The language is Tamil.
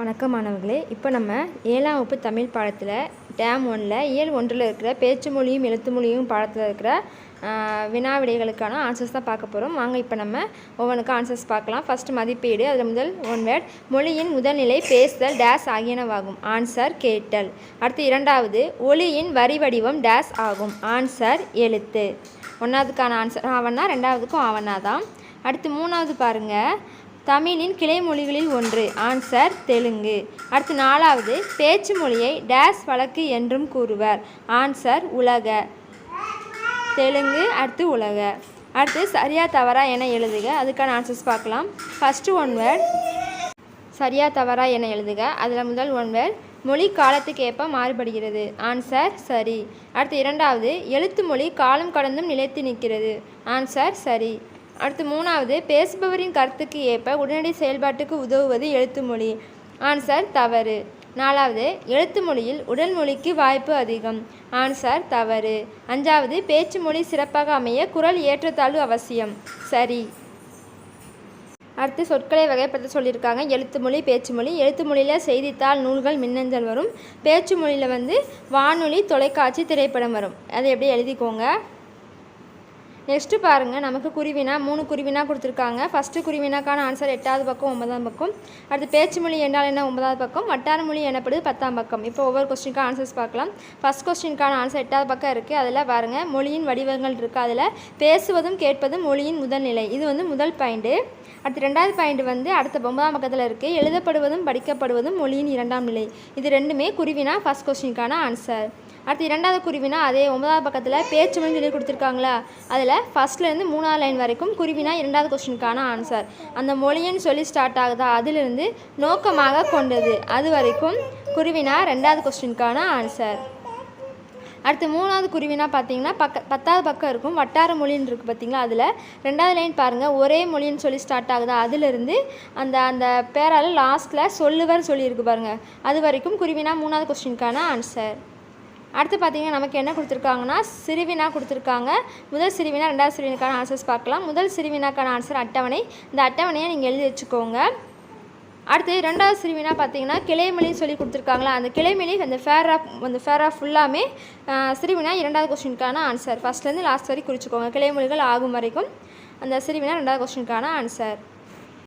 வணக்கம் மாணவர்களே. இப்போ நம்ம ஏழாம் வகுப்பு தமிழ் பாடத்தில் டேம் ஒன்றில் இயல் ஒன்றில் இருக்கிற பேச்சு மொழியும் எழுத்து மொழியும் பாடத்தில் இருக்கிற வினா விடைகளுக்கான ஆன்சர்ஸ் தான் பார்க்க போகிறோம் வாங்க இப்போ நம்ம ஒவ்வொன்றுக்கும் ஆன்சர்ஸ் பார்க்கலாம். ஃபர்ஸ்ட் மதிப்பீடு அதில் முதல் ஒன் வேர்ட் மொழியின் முதல்நிலை பேசுதல் டேஸ் ஆகியனவாகும். ஆன்சர் கேட்டல். அடுத்து இரண்டாவது ஒளியின் வரி வடிவம் டேஸ் ஆகும். ஆன்சர் எழுத்து. ஒன்றாவதுக்கான ஆன்சர் ஆவன்னா ரெண்டாவதுக்கும் ஆவண்ணா தான் அடுத்து மூணாவது பாருங்கள் தமிழின் கிளை மொழிகளில் ஒன்று ஆன்சர் தெலுங்கு. அடுத்து நாலாவது பேச்சு மொழியை டேஸ் வழக்கு என்றும் கூறுவர். ஆன்சர் உலக. தெலுங்கு அடுத்து உலக. அடுத்து சரியா தவறா என எழுதுக. அதுக்கான ஆன்சர்ஸ் பார்க்கலாம். ஃபஸ்ட்டு ஒன் வேர்ட் சரியா தவறா என எழுதுக. அதில் முதல் ஒன் வேர்ட் மொழி காலத்துக்கு ஏற்ப மாறுபடுகிறது. ஆன்சர் சரி. அடுத்து இரண்டாவது எழுத்து மொழி காலம் கடந்தும் நிலைத்து நிற்கிறது. ஆன்சர் சரி. அடுத்து மூணாவது பேசுபவரின் கருத்துக்கு ஏற்ப உடனடி செயல்பாட்டுக்கு உதவுவது எழுத்து மொழி. ஆன்சர் தவறு. நாலாவது எழுத்து மொழியில் உடல் மொழிக்கு வாய்ப்பு அதிகம். ஆன்சர் தவறு. அஞ்சாவது பேச்சு மொழி சிறப்பாக அமைய குரல் ஏற்றத்தாழ்வு அவசியம். சரி. அடுத்து சொற்களை வகைப்படுத்த சொல்லியிருக்காங்க. எழுத்து மொழி பேச்சு மொழி. எழுத்து மொழியில் செய்தித்தாள் நூல்கள் மின்னஞ்சல் வரும். பேச்சு மொழியில் வந்து வானொலி தொலைக்காட்சி திரைப்படம் வரும். அதை எப்படி எழுதிக்கோங்க. நெக்ஸ்ட்டு பாருங்கள் நமக்கு குருவினா மூணு குருவினா கொடுத்துருக்காங்க. ஃபஸ்ட்டு குருவினாக்கான ஆன்சர் எட்டாவது பக்கம் ஒன்பதாம் பக்கம். அடுத்து பேச்சு மொழி என்றால் என்ன? ஒன்பதாவது பக்கம். வட்டார மொழி எனப்படுது பத்தாம் பக்கம். இப்போ ஒவ்வொரு கொஸ்டினுக்கான ஆன்சர்ஸ் பார்க்கலாம். ஃபஸ்ட் கொஸ்டினுக்கான ஆன்சர் எட்டாவது பக்கம் இருக்குது அதில் பாருங்கள் மொழியின் வடிவங்கள் இருக்குது அதில் பேசுவதும் கேட்பதும் மொழியின் முதல் நிலை இது வந்து முதல் பாயிண்ட்டு அடுத்து ரெண்டாவது பாயிண்ட் வந்து அடுத்த ஒன்பதாம் பக்கத்தில் இருக்குது எழுதப்படுவதும் படிக்கப்படுவதும் மொழியின் இரண்டாம் நிலை. இது ரெண்டுமே குருவினா ஃபஸ்ட் கொஸ்டினுக்கான ஆன்சர் அடுத்து இரண்டாவது குருவினா அதே ஒன்பதாவது பக்கத்தில் பேச்சுமணி சொல்லி கொடுத்துருக்காங்களா? அதில் ஃபஸ்ட்லேருந்து மூணாவது லைன் வரைக்கும் குருவினா இரண்டாவது கொஸ்டினுக்கான ஆன்சர் அந்த மொழின்னு சொல்லி ஸ்டார்ட் ஆகுதா? அதிலிருந்து நோக்கமாக கொண்டது. அது வரைக்கும் குருவினா ரெண்டாவது கொஸ்டினுக்கான ஆன்சர் அடுத்து மூணாவது குருவினா பார்த்தீங்கன்னா பக்க பத்தாவது பக்கம் இருக்கும். வட்டார மொழின்னு இருக்குது பார்த்தீங்களா அதில் ரெண்டாவது லைன் பாருங்கள் ஒரே மொழின்னு சொல்லி ஸ்டார்ட் ஆகுதா? அதிலிருந்து அந்த அந்த பேரால் லாஸ்ட்டில் சொல்லுவர் சொல்லியிருக்கு பாருங்கள் அது வரைக்கும் குருவினா மூணாவது கொஸ்டினுக்கான ஆன்சர் அடுத்து பார்த்தீங்கன்னா நமக்கு என்ன கொடுத்துருக்காங்கன்னா சிறுவினா கொடுத்துருக்காங்க. முதல் சிறுவினா ரெண்டாவது சிறுவினாக்கான ஆன்சர்ஸ் பார்க்கலாம். முதல் சிறுவினாக்கான ஆன்சர் அட்டவணை. இந்த அட்டவணையை நீங்கள் எழுதி வச்சுக்கோங்க. அடுத்து ரெண்டாவது சிறுவினா பார்த்தீங்கன்னா கிளைமொழின்னு சொல்லி கொடுத்துருக்காங்களா? அந்த கிளைமொழி அந்த ஃபேரா அந்த ஃபேரா ஃபுல்லாமே சிறுவினா இரண்டாவது கொஸ்டினுக்கான ஆன்சர் ஃபஸ்ட்லேருந்து லாஸ்ட் வரைக்கும் குறிச்சிக்கோங்க. கிளைமொழிகள் ஆகும் வரைக்கும். அந்த சிறுவினா ரெண்டாவது கொஸ்டினுக்கான ஆன்சர்